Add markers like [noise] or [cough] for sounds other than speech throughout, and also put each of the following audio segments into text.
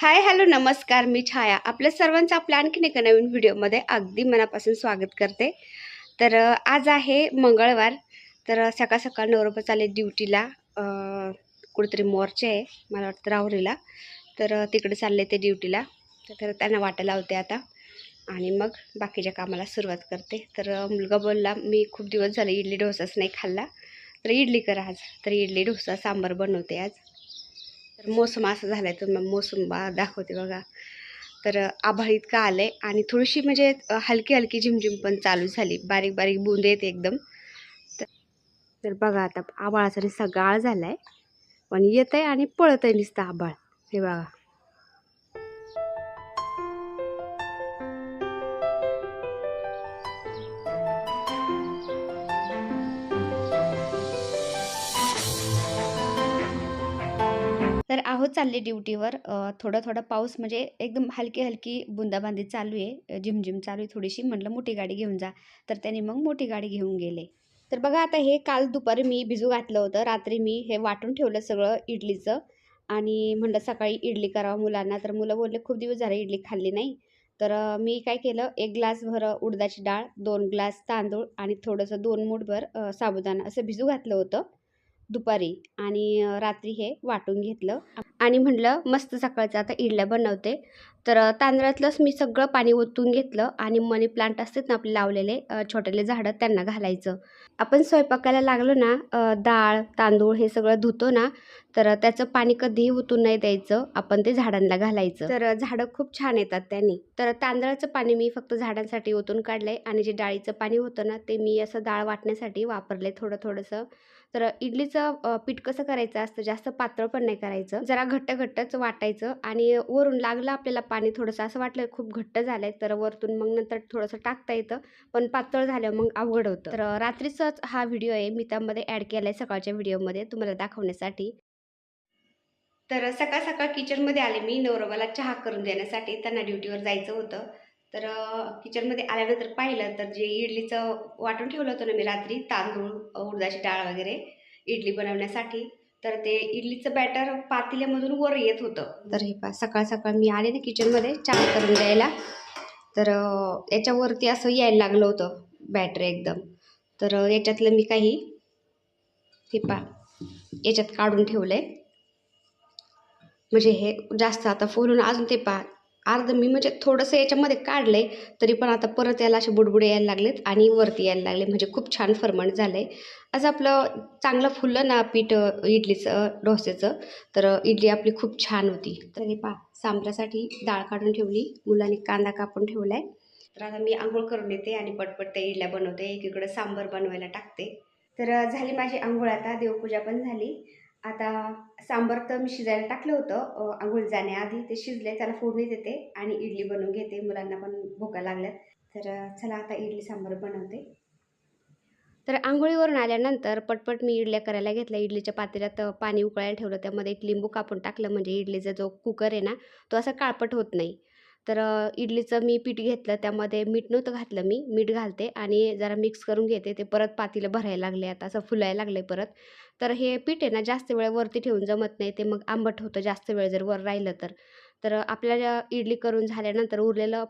Hi hello नमस्कार मी छाया. आपल्या सर्वांचं आपल्या आणखीन एका नवीन व्हिडिओमध्ये अगदी मनापासून स्वागत करते. तर आज आहे मंगळवार. तर सकाळ सकाळ नवरोबा चालले ड्युटीला. कुठेतरी मोर्चे आहे मला वाटतं राहुरीला. तर तिकडे चालले ते ड्युटीला. तर त्यांना वाटा लावते आता. आणि मग बाकीच्या कामाला सुरुवात करते. तर मुलगा बोलला मी खूप दिवस झाले इडली डोसाच नाही खाल्ला. तर इडली करा आज. तर इडली डोसा सांबार बनवते आज. तर मोसम असं झालं आहे तर मोसम बा दाखवते बघा. तर आभाळ इतकं आलं आहे आणि थोडीशी म्हणजे हलकी हलकी झिमझिम पण चालू झाली. बारीक बारीक बुंद येते एकदम. तर तर बघा आता आभाळाचा निस्ता गाळ झाला आहे पण येत आहे आणि पळत आहे नुसतं आभाळ. हे बघा. चालली ड्युटीवर. थोडा थोडं थोडं पाऊस म्हणजे एकदम हलकी हलकी बुंदाबांदी चालू आहे. झिमझिम चालू आहे थोडीशी. म्हटलं मोठी गाडी घेऊन जा. तर त्यांनी मग मोठी गाडी घेऊन गेले. तर बघा आता हे काल दुपारी मी भिजू घातलं होतं. रात्री मी हे वाटून ठेवलं सगळं इडलीचं. आणि म्हणलं सकाळी इडली करावं मुलांना. तर मुलं बोलले खूप दिवस झाले इडली खाल्ली नाही. तर मी काय केलं एक ग्लासभर उडदाची डाळ दोन ग्लास तांदूळ आणि थोडंसं दोन मूठभर साबुदाणा असं भिजू घातलं होतं. दुपारी आणि रात्री हे वाटून घेतलं. आणि म्हटलं मस्त सकाळचं आता इडल्या बनवते. तर तांदळातलंच मी सगळं पाणी ओतून घेतलं आणि मनी प्लांट असतात ना आपले लावलेले छोटेले झाडं त्यांना घालायचं. आपण स्वयंपाकाला लागलो ना डाळ तांदूळ हे सगळं धुतो ना तर त्याचं पाणी कधीही ओतून नाही द्यायचं आपण ते झाडांना घालायचं. तर झाडं खूप छान येतात त्यांनी. तर तांदळाचं पाणी मी फक्त झाडांसाठी ओतून काढलंय आणि जे डाळीचं पाणी होतं ना ते मी असं डाळ वाटण्यासाठी वापरले थोडं थोडंसं. तर इडलीचं पीठ कसं करायचं असतं? जास्त पातळ पण नाही करायचं. जरा घट्ट घट्टच वाटायचं आणि वरून लागलं आपल्याला पाणी थोडंसं. असं वाटलं खूप घट्ट झालं आहे तर वरतून मग नंतर थोडंसं टाकता येतं पण पातळ झालं मग अवघड होतं. तर रात्रीचाच हा व्हिडिओ आहे. मी त्यामध्ये ॲड केला आहे सकाळच्या व्हिडिओमध्ये तुम्हाला दाखवण्यासाठी. तर सकाळ सकाळ किचनमध्ये आले मी. नवरवाला चहा करून देण्यासाठी त्यांना ड्युटीवर जायचं होतं. तर किचनमध्ये आल्यानंतर पाहिलं तर जे इडलीचं वाटून ठेवलं होतं ना मी रात्री तांदूळ उडदाची डाळ वगैरे इडली बनवण्यासाठी तर ते इडलीचं बॅटर पातेल्यामधून वर येत होतं. तर हे पा सकाळ सकाळ मी आले ना किचनमध्ये चहा करून द्यायला तर याच्यावरती असं यायला लागलं होतं बॅटर एकदम. तर याच्यातलं मी काही हे पा याच्यात काढून ठेवलं आहे म्हणजे हे जास्त आता फुलून अजून ते पा अर्ध मी म्हणजे थोडंसं याच्यामध्ये काढलंय तरी पण आता परत याला असे बुडबुडे यायला लागलेत आणि वरती यायला लागले. म्हणजे खूप छान फर्मंट झालंय. असं आपलं चांगलं फुललं ना पीठ इडलीचं डोसेचं तर इडली आपली खूप छान होती. तर हे पा सांबरासाठी डाळ काढून ठेवली मुलांनी कांदा कापून ठेवलाय. तर आता मी आंघोळ करून येते आणि पटपट त्या इडल्या बनवते. एकीकडे सांबर बनवायला टाकते. तर झाली माझी आंघोळ आता देवपूजा पण झाली. आता सांबार तर मी शिजायला टाकलं होतं. आंघोळ जाण्याआधी ते शिजले त्याला फोडणी देते आणि इडली बनवून घेते. मुलांना पण भोका लागल्यात. तर चला आता इडली सांबार बनवते. तर आंघोळीवरून आल्यानंतर पटपट मी इडल्या करायला घेतल्या. इडलीच्या पातेल्यात पाणी उकळायला ठेवलं. त्यामध्ये एक लिंबू कापून टाकलं. म्हणजे इडलीचा जो कुकर आहे ना तो असा काळपट होत नाही. तर इडलीचं मी पीठ घेतलं त्यामध्ये मीठ नव्हतं घातलं मी मीठ घालते आणि जरा मिक्स करून घेते ते परत पातीलं भरायला लागले आता असं फुलायला लागले परत. तर हे पीठ आहे ना जास्त वेळ वरती ठेवून जमत नाही ते मग आंबट होतं जास्त वेळ जर वर राहिलं तर. तर आपल्याला इडली करून झाल्यानंतर उरलेलं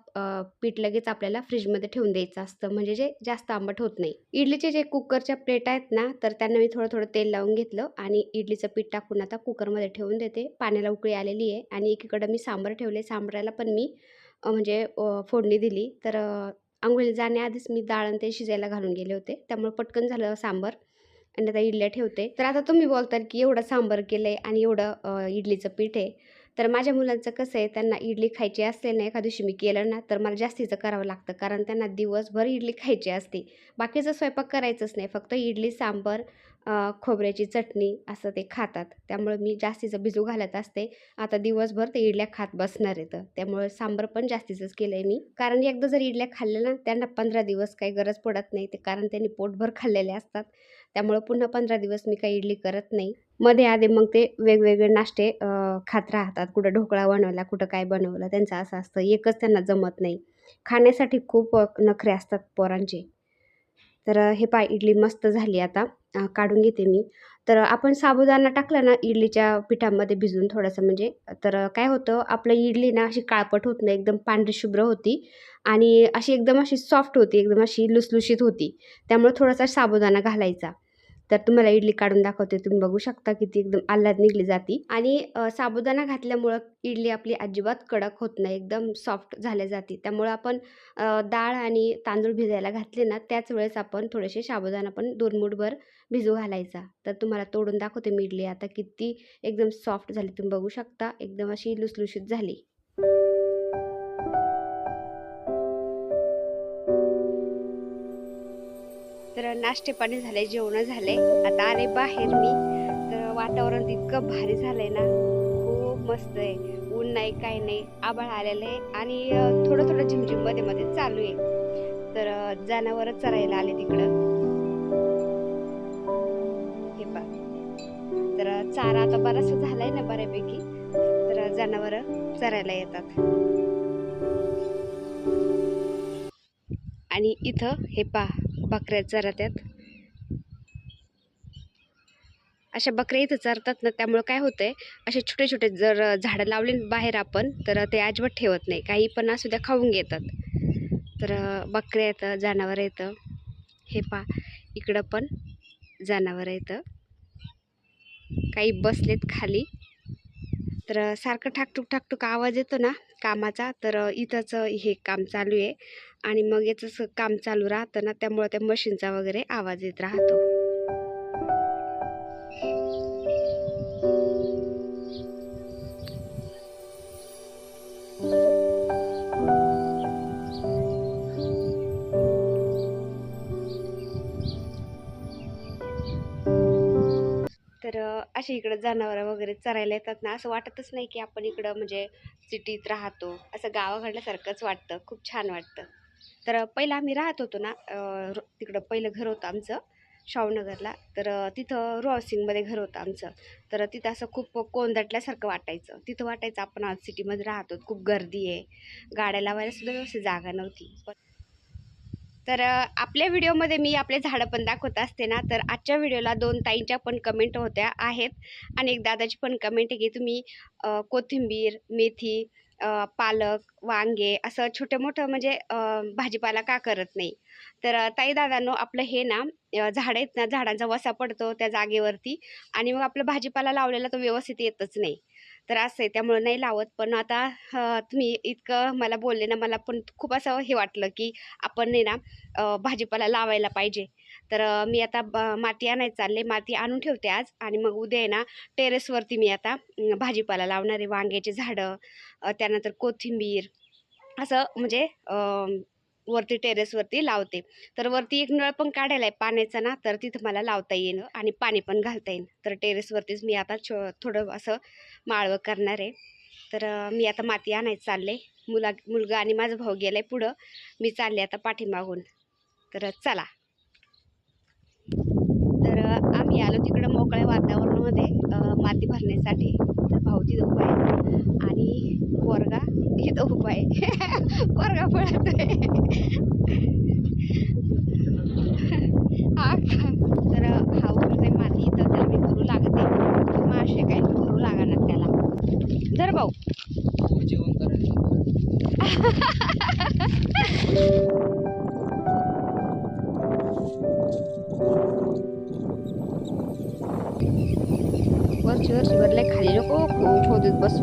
पीठ लगेच आपल्याला फ्रीजमध्ये ठेवून द्यायचं असतं. म्हणजे जे जास्त आंबट होत नाही. इडलीचे जे कुकरच्या प्लेट आहेत ना तर त्यांना मी थोडं थोडं तेल लावून घेतलं आणि इडलीचं पीठ टाकून आता कुकरमध्ये ठेवून देते. पाण्याला उकळी आलेली आहे आणि एकीकडं मी सांबार ठेवले. सांबाराला पण मी म्हणजे फोडणी दिली. तर आंघोळी आंघोळीला जाण्याआधीच मी डाळ आणि ते शिजायला घालून गेले होते. त्यामुळे पटकन झालं सांबार आणि आता इडल्या ठेवते. तर आता तुम्ही बोलताल की एवढं सांबार केलं आहे आणि एवढं इडलीचं पीठ आहे. तर माझ्या मुलांचं कसं आहे त्यांना इडली खायची असले ना एखाद दिवशी मी केलं ना तर मला जास्तीचं करावं लागतं कारण त्यांना दिवसभर इडली खायची असते. बाकीचं स्वयंपाक करायचंच नाही फक्त इडली सांबर खोबऱ्याची चटणी असं ते खातात. त्यामुळे मी जास्तीचं भिजू घालत असते आता दिवसभर ते इडल्या खात बसणार आहेत त्यामुळे सांबर पण जास्तीचंच केलं आहे मी. कारण एकदा जर इडल्या खाल्ल्या ना त्यांना पंधरा दिवस काही गरज पडत नाही ते कारण त्यांनी पोटभर खाल्लेले असतात. त्यामुळं पुन्हा पंधरा दिवस मी काही इडली करत नाही. मध्ये आधी मग ते वेगवेगळे नाश्ते खात राहतात. कुठं ढोकळा बनवला कुठं काय बनवलं त्यांचं असं असतं. एकच त्यांना जमत नाही. खाण्यासाठी खूप नखरे असतात पोरांचे. तर हे पाय इडली मस्त झाली आता. काढून घेते मी. तर आपण साबुदाणा टाकला ना इडलीच्या पिठामध्ये भिजून थोडंसं म्हणजे तर काय होतं आपलं इडली ना अशी काळपट होत नाही एकदम पांढरी शुभ्र होती. आणि अशी एकदम अशी सॉफ्ट होती एकदम अशी लुसलुशीत होती. त्यामुळे थोडासा साबुदाणा घालायचा. तर तुम्हाला इडली काढून दाखवते. तुम्ही बघू शकता किती एकदम आल्हाद निघली जाती. आणि साबुदाणा घातल्यामुळं इडली आपली अजिबात कडक होत नाही. एकदम सॉफ्ट झाल्या जाते. त्यामुळं आपण डाळ आणि तांदूळ भिजायला घातले ना त्याच वेळेस आपण थोडेसे साबुदाणा पण दोन मूठभर भिजू घालायचा. तर तुम्हाला तोडून दाखवते मी इडली. आता किती एकदम सॉफ्ट झाली. तुम्ही बघू शकता. एकदम अशी लुसलुशीत झाली. तर नाश्ते पाणी झाले जेवण झाले. आता आले बाहेर मी. तर वातावरण इतकं भारी झालंय ना. खूप मस्त आहे. ऊन नाही काही नाही. आभाळ आलेलं आहे. आणि थोडं थोडं झिमझिममध्ये मध्ये चालू आहे. तर जनावर जनावरं चरायला आले तिकडं. हे पा तर चारा आता बराचसा झालाय ना बऱ्यापैकी. तर जनावर चरायला येतात. आणि इथं हे पा बकऱ्या चरत्यात. अशा बकऱ्या इथं चरतात ना त्यामुळं काय होतं आहे असे छोटे छोटे जर झाडं लावले बाहेर आपण तर ते अजिबात ठेवत नाही. काही पण असू द्या खाऊन घेतात. तर बकऱ्या येतं जनावर येतं हे पा इकडं पण जनावर येतं काही बसलेत खाली. तर सारखं ठाकटूक ठाकटूक आवाज येतो ना कामाचा तर इथंच हे काम चालू आहे. आणि मग याचं काम चालू राहतं ना त्यामुळं त्या मशीनचा वगैरे आवाज येत राहतो. तर अशी इकडं जनावरं वगैरे चरायला येतात ना असं वाटतच नाही की आपण इकडं म्हणजे सिटीत राहतो. असं गावाकडल्यासारखंच वाटतं. खूप छान वाटतं. तर पहिलं आम्ही राहत होतो ना रो- तिकडं पहिलं घर होतं आमचं शाहूनगरला. तर तिथं रॉसिंगमध्ये घर होतं आमचं. तर तिथं असं खूप कोंदटल्यासारखं वाटायचं. तिथं वाटायचं आपण आज सिटीमध्ये राहतो खूप गर्दी आहे. गाड्या लावायला सुद्धा व्यवस्थित जागा नव्हती. पण तर आपल्या व्हिडिओमध्ये मी आपले झाडं पण दाखवत असते ना तर आजच्या व्हिडिओला दोन ताईंच्या पण कमेंट होत्या आहेत. आणि एक दादाची पण कमेंट आहे की तुम्ही कोथिंबीर मेथी पालक वांगे असं छोटं मोठं म्हणजे भाजीपाला का करत नाही. तर ताई दादांनो आपलं हे ना झाड झाडं आहेत ना झाडांचा वसा पडतो त्या जागेवरती आणि मग आपलं भाजीपाला लावलेला तो व्यवस्थित येतच नाही. तर असं आहे त्यामुळं नाही लावत. पण आता तुम्ही इतकं मला बोलले ना मला पण खूप असं हे वाटलं की आपण नाही ना भाजीपाला लावायला पाहिजे. तर मी आता ब माती आणायला चालले. माती आणून ठेवते आज आणि मग उद्या आहे ना टेरेसवरती मी आता भाजीपाला लावणार आहे. वांग्याचे झाडं त्यानंतर कोथिंबीर असं म्हणजे वरती टेरेसवरती लावते. तर वरती एक नळ पण काढायला आहे पाण्याचा ना तर तिथं मला लावता येईल आणि पाणी पण घालता येईल तर टेरेसवरतीच मी आता छो थोडं असं माळवं करणार आहे. तर मी आता माती आणायचं चालले. मुला मुलगा आणि माझा भाऊ गेला आहे पुढं. मी चालले आता पाठीमागून. तर चला तर अ, आम्ही आलो तिकडं मोकळ्या वातावरणामध्ये माती भरण्यासाठी. तर भाऊ तिथं उभा आहे आणि पोरगा इथं उभा आहे. [laughs] पोरगा पळतोय. हा? तर हा आहे माती इथं त्याला मी भरू लागते. तर मासे काय? भरू लागणार त्याला. धर भाऊ. जेवण करायचं. [laughs] वरची वरची भरले खाली नको ठेवतात बस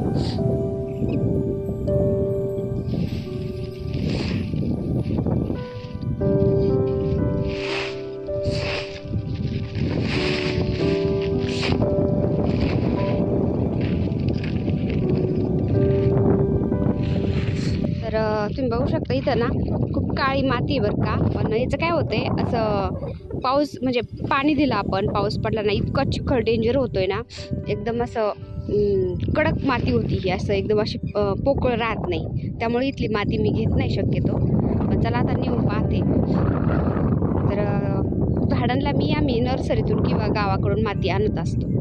तुम्ही बघू शकता इथं ना खूप काळी माती आहे बरं का. पण याचं काय होतंय असं पाऊस म्हणजे पाणी दिलं आपण पाऊस पडला ना इतका चिखल डेंजर होतोय ना. एकदम असं कडक माती होती ही असं एकदम अशी पोकळ राहत नाही. त्यामुळे इथली माती मी घेत नाही शक्यतो. पण चला आता नेऊन पाहते. तर झाडांना मी आम्ही नर्सरीतून किंवा गावाकडून माती आणत असतो.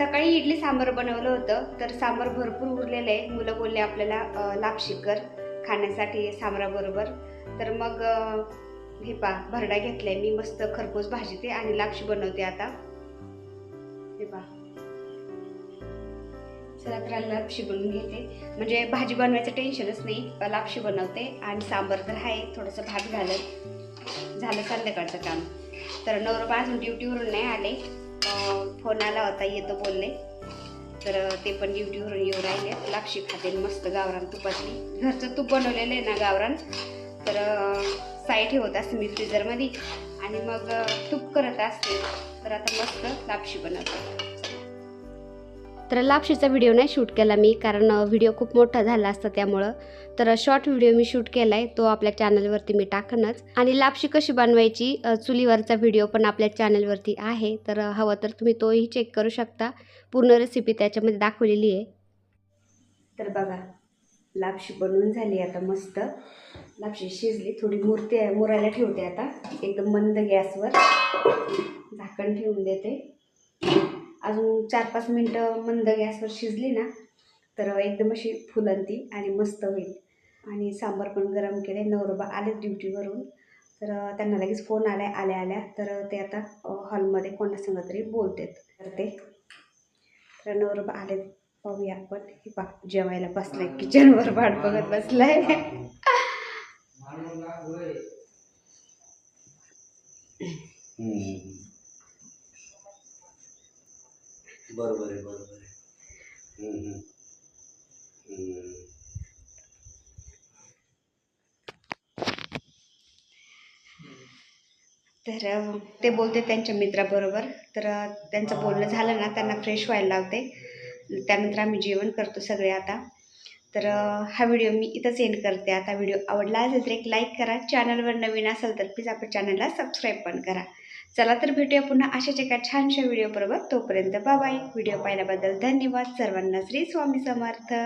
सकाळी इडली सांबार बनवलं होतं तर सांबार भरपूर उरलेलं आहे. मुलं बोलले आपल्याला लापशिकर लापशी कर खाण्यासाठी सांबराबरोबर. तर मग हे पा भरडा घेतलाय. मी मस्त खरपूस भाजीते आणि लापशी बनवते आता. हे पा चला तर लापशी बनवून घेते. म्हणजे भाजी बनवायचं टेन्शनच नाही. लापशी बनवते आणि सांबार तर आहे. थोडंसं भात घालत. झालं संध्याकाळचं काम. तर नवरोबा अजून ड्युटीवरून नाही आले. फोन आला होता येतो बोलले तर ते पण ड्युटीवरून येऊ राहिले. लापशी खाते मस्त गावरान तुपातली. घरचं तूप बनवलेलं आहे ना गावरान. तर साई ठेवत असते मी फ्रीजरमध्ये आणि मग तूप करत असते. तर आता मस्त लापशी बनवते. तर लापशीचा व्हिडिओ नाही शूट केला मी कारण व्हिडिओ खूप मोठा झाला असता त्यामुळं. तर शॉर्ट व्हिडिओ मी शूट केला आहे तो आपल्या चॅनलवरती मी टाकनच. आणि लापशी कशी बनवायची चुलीवरचा व्हिडिओ पण आपल्या चॅनलवरती आहे. तर हवं तर तुम्ही तोही चेक करू शकता. पूर्ण रेसिपी त्याच्यामध्ये दाखवलेली आहे. तर बघा लापशी बनवून झाली आता मस्त. लापशी शिजली थोडी मूर्ती मुरायला ठेवते आता. एकदम मंद गॅसवर झाकण ठेवून देते. अजून चार पाच मिनटं मंद गॅसवर शिजली ना तर एकदम अशी फुलंती आणि मस्त होईल. आणि सांबार पण गरम केले. नवरोबा आले ड्युटीवरून. तर त्यांना लगेच फोन आल्या आल्या आल्या. तर ते आता हॉलमध्ये कोणासंग तरी बोलतेत. तर ते तर नवरोबा आले. पाहूया आपण. हे पा जेवायला बसलाय. किचनवर वाट बघत बसलाय. बरोबर आहे बरोबर आहे. हम्म, हम्म. हम्म. तर ते बोलते त्यांच्या मित्राबरोबर. तर त्यांचं बोलणं झालं ना त्यांना फ्रेश व्हायला लावते. त्यानंतर आम्ही जेवण करतो सगळे आता. तर हा व्हिडिओ मी इथंच एंड करते. आता व्हिडिओ आवडला असेल तर एक लाईक करा. चॅनलवर नवीन असेल तर प्लीज आपल्या चॅनलला सबस्क्राईब पण करा. चला तर भेटूया पुन्हा अशाच एका छानशा व्हिडिओबरोबर तोपर्यंत बाबाई व्हिडिओ पाहिल्याबद्दल धन्यवाद. सर्वांना श्री स्वामी समर्थ.